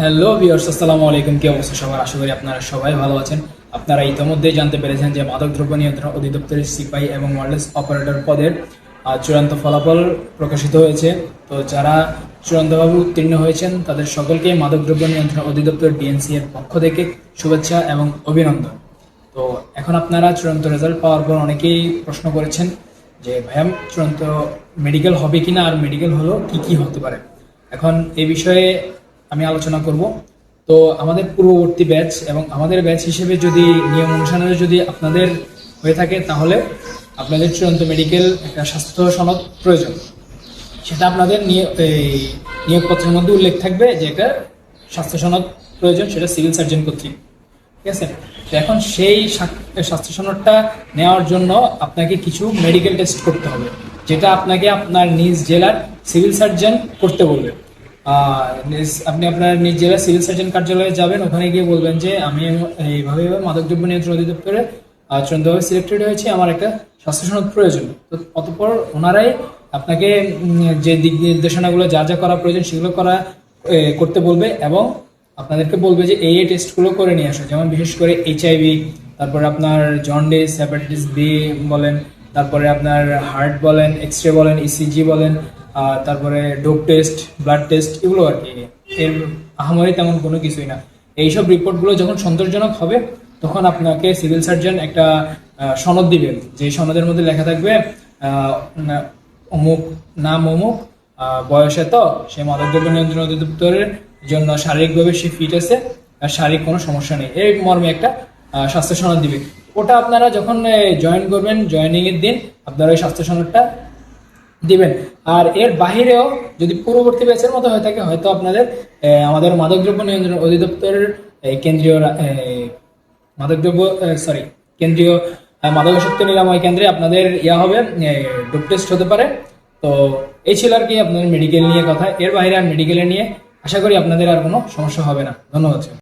Hello viewers আসসালামু আলাইকুম। কি অবস্থা সবার? আশা করি আপনারা সবাই ভালো আছেন। আপনারা ইতিমধ্যেই জানতে পেরেছেন যে মাদকদ্রব্য নিয়ন্ত্রণ অধিদপ্তরের সিপাহী এবং ওয়ারলেস অপারেটর পদের চূড়ান্ত ফলাফল প্রকাশিত হয়েছে। তো যারা চূড়ান্তভাবে উত্তীর্ণ হয়েছেন, তাদের সকলকে মাদকদ্রব্য নিয়ন্ত্রণ অধিদপ্তর ডিএনসি এর পক্ষ থেকে শুভেচ্ছা এবং অভিনন্দন। তো এখন আপনারা চূড়ান্ত রেজাল্ট পাওয়ার পর অনেকেই প্রশ্ন করেছেন যে, ভাইয়া, চূড়ান্ত মেডিকেল হবে কিনা? আর মেডিকেল হলো কি কি হতে পারে? এখন এই বিষয়ে আমি আলোচনা করব। তো আমাদের পূর্ববর্তী ব্যাচ এবং আমাদের ব্যাচ হিসেবে যদি নিয়ম অনুসারে যদি আপনাদের হয়ে থাকে, তাহলে আপনাদের চূড়ান্ত মেডিকেল একটা স্বাস্থ্য সনদ প্রয়োজন। সেটা আপনাদের এই নিয়োগপত্রের মধ্যে উল্লেখ থাকবে যে একটা স্বাস্থ্য সনদ প্রয়োজন, সেটা সিভিল সার্জন কর্তৃক। ঠিক আছে? তো এখন সেই স্বাস্থ্য সনদটা নেওয়ার জন্য আপনাকে কিছু মেডিকেল টেস্ট করতে হবে, যেটা আপনাকে আপনার নিজ জেলার সিভিল সার্জন করতে বলবে। আপনি আপনার নিজ জেলার সিভিল সার্জন কার্যালয়ে যাবেন, ওখানে গিয়ে বলবেন যে, আমি এইভাবে মাদকদ্রব্য নিয়ন্ত্রণ অধিদপ্তরে চূড়ান্তভাবে সিলেক্টেড হয়েছি, আমার একটা স্বাস্থ্য সনদ প্রয়োজন। তো অতঃপর ওনারাই আপনাকে যে দিক নির্দেশনাগুলো যা যা করা প্রয়োজন সেগুলো করা করতে বলবে এবং আপনাদেরকে বলবে যে, এই এই টেস্টগুলো করে নিয়ে আসো। যেমন বিশেষ করে এইচআইভি তারপরে আপনার জন্ডিস হ্যাপাটাইটিস বি বলেন, তারপরে আপনার হার্ট বলেন এক্স রে বলেন ইসিজি বলেন আর তারপরে ডোপ টেস্ট, ব্লাড টেস্ট, এগুলো আর কি। এর আহামরি তেমন কোনো কিছুই না। এইসব রিপোর্টগুলো যখন সন্তোষজনক হবে, তখন আপনাকে সিভিল সার্জন একটা সনদ দিবেন। যে সনদের মধ্যে লেখা থাকবে অমুক নাম অমুক বয়সে তো সে মাদকদ্রব্য নিয়ন্ত্রণ অধিদপ্তরের জন্য শারীরিকভাবে সে ফিট আছে, আর শারীরিক কোনো সমস্যা নেই। এই মর্মে একটা স্বাস্থ্য সনদ দিবে। ওটা আপনারা যখন জয়েন করবেন জয়েনিং এর দিন, আপনারা ওই স্বাস্থ্য সনদটা দিবেন। আর এর বাহিরেও যদি পূর্ববর্তী ব্যাচের মতো হয়ে থাকে, হয়তো আপনাদের আমাদের মাদকদ্রব্য নিয়ন্ত্রণ অধিদপ্তরের কেন্দ্রীয় মাদকদ্রব্য সরি কেন্দ্রীয় মাদকাসক্ত নিরাময় কেন্দ্রে আপনাদের ইয়া হবে ডোপ টেস্ট হতে পারে। তো এই ছিল আর কি আপনাদের মেডিকেল নিয়ে কথা। এর বাইরে আর মেডিকেলে নিয়ে আশা করি আপনাদের আর কোনো সমস্যা হবে না। ধন্যবাদ